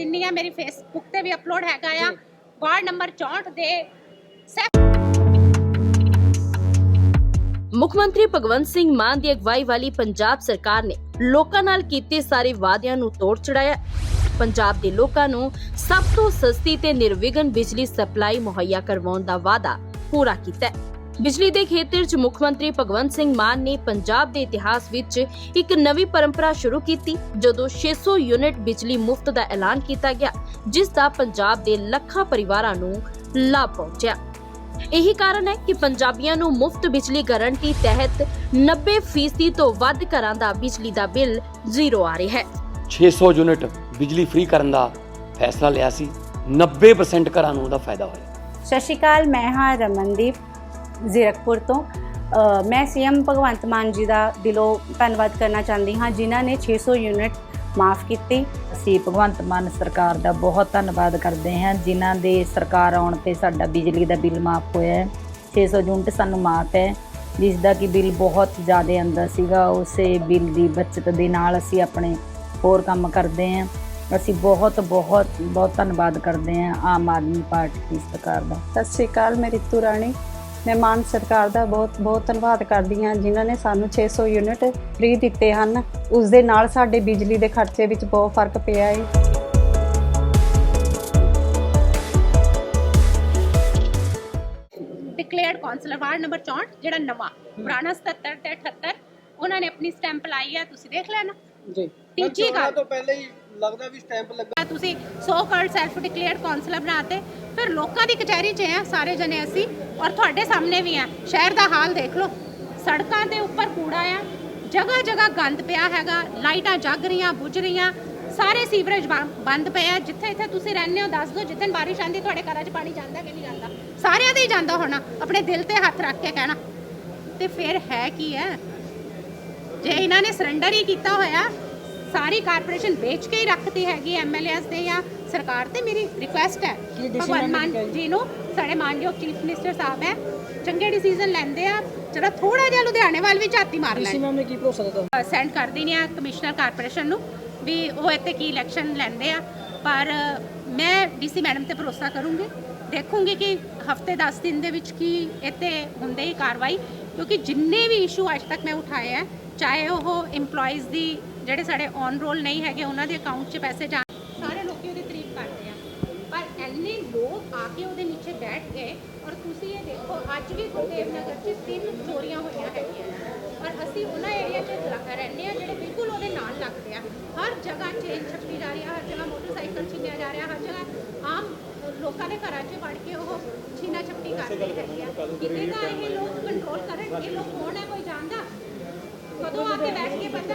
ਦਿੰਨੀ ਆ ਮੇਰੀ ਫੇਸਬੁੱਕ ਤੇ ਵੀ ਅਪਲੋਡ ਹੈਗਾ ਆ। ਵਾਰਡ ਨੰਬਰ 64 ਦੇ ਮੁੱਖ ਮੰਤਰੀ ਭਗਵੰਤ ਸਿੰਘ ਮਾਨ ਦੀ ਅਗਵਾਈ ਵਾਲੀ ਪੰਜਾਬ ਸਰਕਾਰ ਨੇ ਲੋਕਾਂ ਨਾਲ ਕੀਤੇ ਸਾਰੇ ਵਾਅਦਿਆਂ ਨੂੰ ਤੋੜ ਚੜਾਇਆ। ਪੰਜਾਬ ਦੇ ਲੋਕਾਂ ਨੂੰ ਸਭ ਤੋਂ ਸਸਤੀ ਤੇ ਨਿਰਵਿਘਨ ਬਿਜਲੀ ਸਪਲਾਈ ਮੁਹੱਈਆ ਕਰਵਾਉਣ ਦਾ ਵਾਅਦਾ ਪੂਰਾ ਕੀਤਾ ਹੈ। ਬਿਜਲੀ ਦੇ ਖੇਤਰ 'ਚ ਮੁੱਖ ਮੰਤਰੀ ਭਗਵੰਤ ਸਿੰਘ ਮਾਨ ਨੇ ਪੰਜਾਬ ਦੇ ਇਤਿਹਾਸ ਵਿੱਚ ਇੱਕ ਨਵੀਂ ਪਰੰਪਰਾ ਸ਼ੁਰੂ ਕੀਤੀ ਜਦੋਂ 600 ਯੂਨਿਟ ਬਿਜਲੀ ਮੁਫਤ ਦਾ ਐਲਾਨ ਕੀਤਾ ਗਿਆ ਜਿਸ ਦਾ ਪੰਜਾਬ ਦੇ ਲੱਖਾਂ ਪਰਿਵਾਰਾਂ ਨੂੰ ਲਾਭ ਪਹੁੰਚਿਆ। ਇਹੀ ਕਾਰਨ ਹੈ ਕਿ ਪੰਜਾਬੀਆਂ ਨੂੰ ਮੁਫਤ ਬਿਜਲੀ ਗਾਰੰਟੀ ਤਹਿਤ 90% ਤੋਂ ਵੱਧ ਘਰਾਂ ਦਾ ਬਿਜਲੀ ਦਾ ਬਿੱਲ ਜ਼ੀਰੋ ਆ ਰਿਹਾ ਹੈ। 600 ਯੂਨਿਟ ਬਿਜਲੀ ਫ੍ਰੀ ਕਰਨ ਦਾ ਫੈਸਲਾ ਲਿਆ ਸੀ 90% ਘਰਾਂ ਨੂੰ ਉਹਦਾ ਫਾਇਦਾ ਹੋਇਆ। ਸਤਿ ਸ਼੍ਰੀ ਅਕਾਲ ਮੈਂ ਹਾਂ ਰਮਨਦੀਪ। ਜ਼ੀਰਕਪੁਰ ਤੋਂ। ਮੈਂ ਸੀਐਮ ਭਗਵੰਤ ਮਾਨ ਜੀ ਦਾ ਦਿਲੋਂ ਧੰਨਵਾਦ ਕਰਨਾ ਚਾਹੁੰਦੀ ਹਾਂ ਜਿਨ੍ਹਾਂ ਨੇ 600 ਯੂਨਿਟ ਮਾਫ ਕੀਤੀ। ਅਸੀਂ ਭਗਵੰਤ ਮਾਨ ਸਰਕਾਰ ਦਾ ਬਹੁਤ ਧੰਨਵਾਦ ਕਰਦੇ ਹਾਂ ਜਿਨ੍ਹਾਂ ਦੇ ਸਰਕਾਰ ਆਉਣ ਤੇ ਸਾਡਾ ਬਿਜਲੀ ਦਾ ਬਿੱਲ ਮਾਫ ਹੋਇਆ ਹੈ। 600 ਯੂਨਿਟ ਸਾਨੂੰ ਮਾਫ ਹੈ ਜਿਸ ਦਾ ਕਿ ਬਿੱਲ ਬਹੁਤ ਜ਼ਿਆਦਾ ਆਉਂਦਾ ਸੀਗਾ। ਉਸੇ ਬਿੱਲ ਦੀ ਬਚਤ ਦੇ ਨਾਲ ਅਸੀਂ ਆਪਣੇ ਹੋਰ ਕੰਮ ਕਰਦੇ ਹਾਂ। ਅਸੀਂ ਬਹੁਤ ਬਹੁਤ ਬਹੁਤ ਧੰਨਵਾਦ ਕਰਦੇ ਹਾਂ ਆਮ ਆਦਮੀ ਪਾਰਟੀ ਦੀ ਸਰਕਾਰ ਦਾ। ਸਤਿ ਸ਼੍ਰੀ ਅਕਾਲ ਮੈਂ ਰਿਤੂ ਰਾਣੀ। ਮੈਂ ਮਾਨ ਸਰਕਾਰ ਦਾ ਬਹੁਤ ਬਹੁਤ ਧੰਨਵਾਦ ਕਰਦੀ ਹਾਂ ਜਿਨ੍ਹਾਂ ਨੇ ਸਾਨੂੰ 600 ਯੂਨਿਟ ਫ੍ਰੀ ਦਿੱਤੇ ਹਨ। ਉਸ ਦੇ ਨਾਲ ਸਾਡੇ ਬਿਜਲੀ ਦੇ ਖਰਚੇ ਵਿੱਚ ਬਹੁਤ ਫ਼ਰਕ ਪਿਆ ਹੈ ਡਿਕਲੇਅਰਡ ਕਾਉਂਸਲਰ ਵਾਰਡ ਨੰਬਰ 64 ਜਿਹੜਾ ਨਵਾਂ ਪੁਰਾਣਾ 77 ਤੇ 78 ਉਹਨਾਂ ਨੇ ਆਪਣੀ ਸਟੈਂਪ ਲਾਈ ਆ ਤੁਸੀਂ ਦੇਖ ਲੈਣਾ। ਜੀ। ਤੀਜੀ ਗੱਲ ਤੋਂ ਪਹਿਲੇ ਹੀ ਲੱਗਦਾ ਵੀ ਸਟੈਂਪ ਲੱਗਾ। ਤੁਸੀਂ so called self declared counsellor ਬਣਾਤੇ। ਫਿਰ ਲੋਕਾਂ ਦੀ ਕਚਹਿਰੀ 'ਚ ਆ ਸਾਰੇ ਜਣੇ ਅਸੀਂ, ਔਰ ਤੁਹਾਡੇ ਸਾਹਮਣੇ ਵੀ ਆ। ਸ਼ਹਿਰ ਦਾ ਹਾਲ ਦੇਖ ਲਓ। ਸੜਕਾਂ ਦੇ ਉੱਪਰ ਕੂੜਾ ਆ। ਜਗ੍ਹਾ ਜਗ੍ਹਾ ਗੰਦ ਪਿਆ ਹੈਗਾ। ਲਾਈਟਾਂ ਜਗ ਰਹੀਆਂ, ਬੁਝ ਰਹੀਆਂ। ਸਾਰੇ ਸੀਵਰੇਜ ਬੰਦ ਪਏ ਆ। ਜਿੱਥੇ ਇੱਥੇ ਤੁਸੀਂ ਰਹਿੰਦੇ ਹੋ, ਦੱਸ ਦਿਓ, ਜਿੱਦਣ ਬਾਰਿਸ਼ ਆਂਦੀ ਤੁਹਾਡੇ ਘਰਾਂ 'ਚ ਪਾਣੀ ਜਾਂਦਾ ਕਿ ਨਹੀਂ ਜਾਂਦਾ? ਸਾਰਿਆਂ ਦੇ ਹੀ ਜਾਂਦਾ ਹੋਣਾ। ਆਪਣੇ ਦਿਲ ਤੇ ਹੱਥ ਰੱਖ ਕੇ ਕਹਿਣਾ। ਤੇ ਫਿਰ ਹੈ ਕੀ ਹੈ ਜੇ ਇਹਨਾਂ ਨੇ ਸਰੈਂਡਰ ਹੀ ਕੀਤਾ ਹੋਇਆ ਸਾਰੀ ਕਾਰਪੋਰੇਸ਼ਨ ਵੇਚ ਕੇ ਹੀ ਰੱਖਤੀ ਹੈਗੀ ਐਮਐਲਏਸ ਦੇ ਜਾਂ ਸਰਕਾਰ ਤੇ ਮੇਰੀ ਰਿਕੁਐਸਟ ਹੈ। ਭਗਵੰਤ ਮਾਨ ਜੀ ਨੂੰ ਸਾਡੇ ਮਾਨਯੋਗ ਚੀਫ ਮਿਨਿਸਟਰ ਸਾਹਿਬ ਹੈ ਚੰਗੇ ਡਿਸੀਜਨ ਲੈਂਦੇ ਆ ਜਿਹੜਾ ਥੋੜਾ ਜਿਹਾ ਲੁਧਿਆਣੇ ਵੱਲ ਵੀ ਝਾਤੀ ਮਾਰ ਲੈਣ। ਮੈਮ ਨੇ ਕੀ ਭਰੋਸਾ ਦਿੱਤਾ ਸੈਂਡ ਕਰ ਦੇਣੀ ਆ ਕਮਿਸ਼ਨਰ ਕਾਰਪੋਰੇਸ਼ਨ ਨੂੰ ਵੀ ਉਹ ਇੱਥੇ ਕੀ ਇਲੈਕਸ਼ਨ ਲੈਂਦੇ ਆ। ਪਰ ਮੈਂ ਡੀਸੀ ਮੈਡਮ ਤੇ ਭਰੋਸਾ ਕਰੂੰਗੀ ਦੇਖੂੰਗੀ ਕਿ ਹਫ਼ਤੇ 10 ਦਿਨ ਦੇ ਵਿੱਚ ਕੀ ਇੱਥੇ ਹੁੰਦੇ ਹੀ ਕਾਰਵਾਈ ਕਿਉਂਕਿ ਜਿੰਨੇ ਵੀ ਇਸ਼ੂ ਅੱਜ ਤੱਕ ਮੈਂ ਉਠਾਏ ਆ ਚਾਹੇ ਉਹ EMPLOYEES ਦੀ ਜਿਹੜੇ ਸਾਡੇ ਔਨ ਰੋਲ ਨਹੀਂ ਹੈਗੇ, ਉਹਨਾਂ ਦੇ ਅਕਾਊਂਟ 'ਚ ਪੈਸੇ ਜਾਣ ਸਾਰੇ ਲੋਕੀ ਉਹਦੀ ਤਾਰੀਫ ਕਰਦੇ ਆ। ਪਰ ਐਨੇ ਲੋਕ ਆ ਕੇ ਉਹਦੇ ਨੀਚੇ ਬੈਠ ਗਏ ਔਰ ਤੁਸੀਂ ਇਹ ਦੇਖੋ, ਅੱਜ ਵੀ ਗੁਰਦੇਵ ਨਗਰ 'ਚ ਤਿੰਨ ਚੋਰੀਆਂ ਹੋਈਆਂ ਹੈਗੀਆਂ। ਪਰ ਅਸੀਂ ਉਹਨਾਂ ਏਰੀਆ 'ਚ ਰਹਿੰਦੇ ਆ ਜਿਹੜੇ ਬਿਲਕੁਲ ਉਹਦੇ ਨਾਲ ਲੱਗਦੇ ਆ। ਹਰ ਜਗ੍ਹਾ ਚੇਨ ਛੱਪੀ ਜਾ ਰਹੀ ਆ, ਹਰ ਜਗ੍ਹਾ ਮੋਟਰਸਾਈਕਲ ਛੀਨਿਆ ਜਾ ਰਿਹਾ, ਹਰ ਜਗ੍ਹਾ ਆਮ ਲੋਕਾਂ ਦੇ ਘਰਾਂ 'ਚ ਵੜ ਕੇ ਉਹ ਛੀਨਾ ਛੱਪੀ ਕਰਦੇ ਹੈਗੇ ਆ। ਕਿਤੇ ਤਾਂ ਇਹ ਲੋਕ ਕੰਟਰੋਲ ਕਰਨ, ਇਹ ਲੋਕ ਕੌਣ ਹੈ? ਕੋਈ ਜਾਣਦਾ? ਕਦੋਂ ਆ ਕੇ ਬੈਠ ਕੇ ਪਤਾ